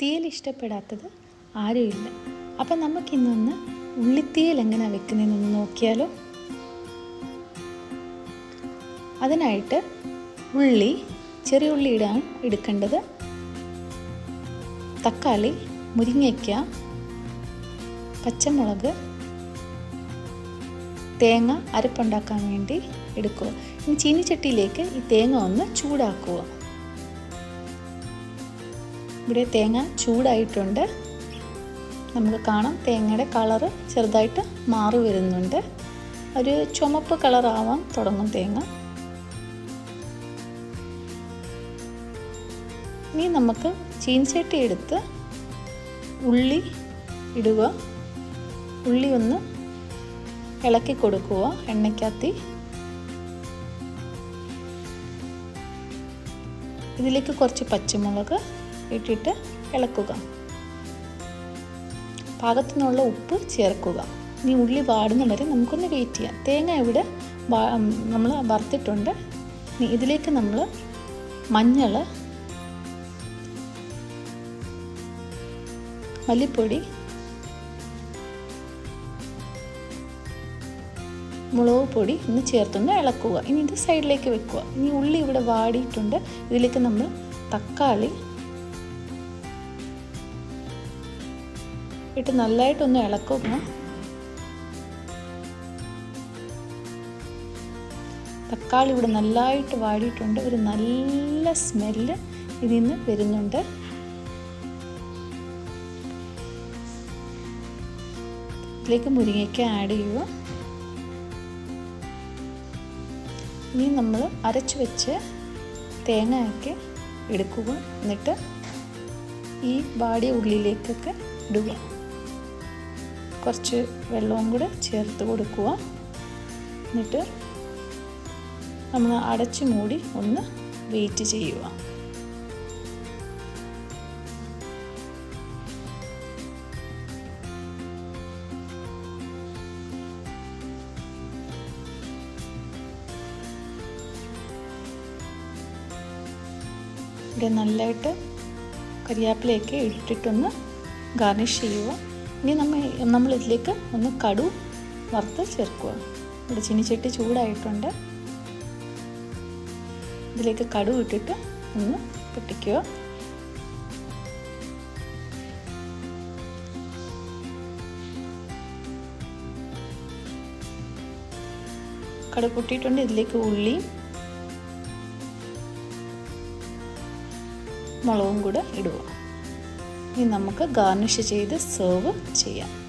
തീയൽ ഇഷ്ടപ്പെടാത്തത് ആരുമില്ല. അപ്പം നമുക്കിന്നൊന്ന് ഉള്ളിത്തീയൽ എങ്ങനെ വെക്കുന്നതെന്നൊന്ന് നോക്കിയാലോ? അതിനായിട്ട് ഉള്ളി ചെറിയ ഉള്ളി ഇടാൻ എടുക്കേണ്ടത് തക്കാളി മുരിങ്ങയ്ക്ക പച്ചമുളക് തേങ്ങ അരപ്പുണ്ടാക്കാൻ വേണ്ടി എടുക്കുക. ഇനി ചീനിച്ചട്ടിയിലേക്ക് ഈ തേങ്ങ ഒന്ന് ചൂടാക്കുക. ഇവിടെ തേങ്ങ ചൂടായിട്ടുണ്ട്. നമുക്ക് കാണാം തേങ്ങയുടെ കളറ് ചെറുതായിട്ട് മാറി വരുന്നുണ്ട്. ഒരു ചുമപ്പ് കളറാവാൻ തുടങ്ങും തേങ്ങ. ഇനി നമുക്ക് ചീൻചട്ടി എടുത്ത് ഉള്ളി ഇടുക. ഉള്ളി ഒന്ന് ഇളക്കി കൊടുക്കുക എണ്ണയ്ക്കകത്തി. ഇതിലേക്ക് കുറച്ച് പച്ചമുളക് ഇട്ടിട്ട് ഇളക്കുക. പാകത്തിനുള്ള ഉപ്പ് ചേർക്കുക. ഇനി ഉള്ളി വാടുന്ന വരെ നമുക്കൊന്ന് വെയിറ്റ് ചെയ്യാം. തേങ്ങ ഇവിടെ നമ്മൾ വറുത്തിട്ടുണ്ട്. ഇതിലേക്ക് നമ്മൾ മഞ്ഞൾ മല്ലിപ്പൊടി മുളക് പൊടി ഒന്ന് ചേർത്തൊന്ന് ഇളക്കുക. ഇനി ഇത് സൈഡിലേക്ക് വെക്കുക. ഇനി ഉള്ളി ഇവിടെ വാടിയിട്ടുണ്ട്. ഇതിലേക്ക് നമ്മൾ തക്കാളി ഇട്ട് നല്ലതായിട്ടൊന്ന് ഇളക്കുക തക്കാളി ഇവിടെ നല്ലതായിട്ട് വാടിയിട്ടുണ്ട്. ഒരു നല്ല സ്മെല്ല് ഇതിൽ നിന്ന് വരുന്നുണ്ട്. ഇതിലേക്ക് മുരിങ്ങയ്ക്ക ആഡ് ചെയ്യുക. ഇനി നമ്മൾ അരച്ച് വെച്ച് തേങ്ങയൊക്കെ എടുക്കുക. എന്നിട്ട് ഈ വാടിയ ഉള്ളിലേക്കൊക്കെ ഇടുക. കുറച്ച് വെള്ളവും കൂടെ ചേർത്ത് കൊടുക്കുക. എന്നിട്ട് നമ്മൾ അടച്ച് മൂടി ഒന്ന് വെയിറ്റ് ചെയ്യുക. ഇവിടെ നല്ലതായിട്ട് കരിയാപ്പിലേക്ക് ഇട്ടിട്ടൊന്ന് ഗാർണിഷ് ചെയ്യുക. ഇനി നമ്മൾ ഇതിലേക്ക് ഒന്ന് കടു വറുത്ത് ചേർക്കുക. ഇവിടെ ചിനിച്ചട്ടി ചൂടായിട്ടുണ്ട്. ഇതിലേക്ക് കടു ഇട്ടിട്ട് ഒന്ന് പൊട്ടിക്കുക. കടു പൊട്ടിയിട്ടുണ്ട്. ഇതിലേക്ക് ഉള്ളി മുളകും കൂടെ ഇടുക. ഇനി നമുക്ക് ഗാർണിഷ് ചെയ്ത് സെർവ് ചെയ്യാം.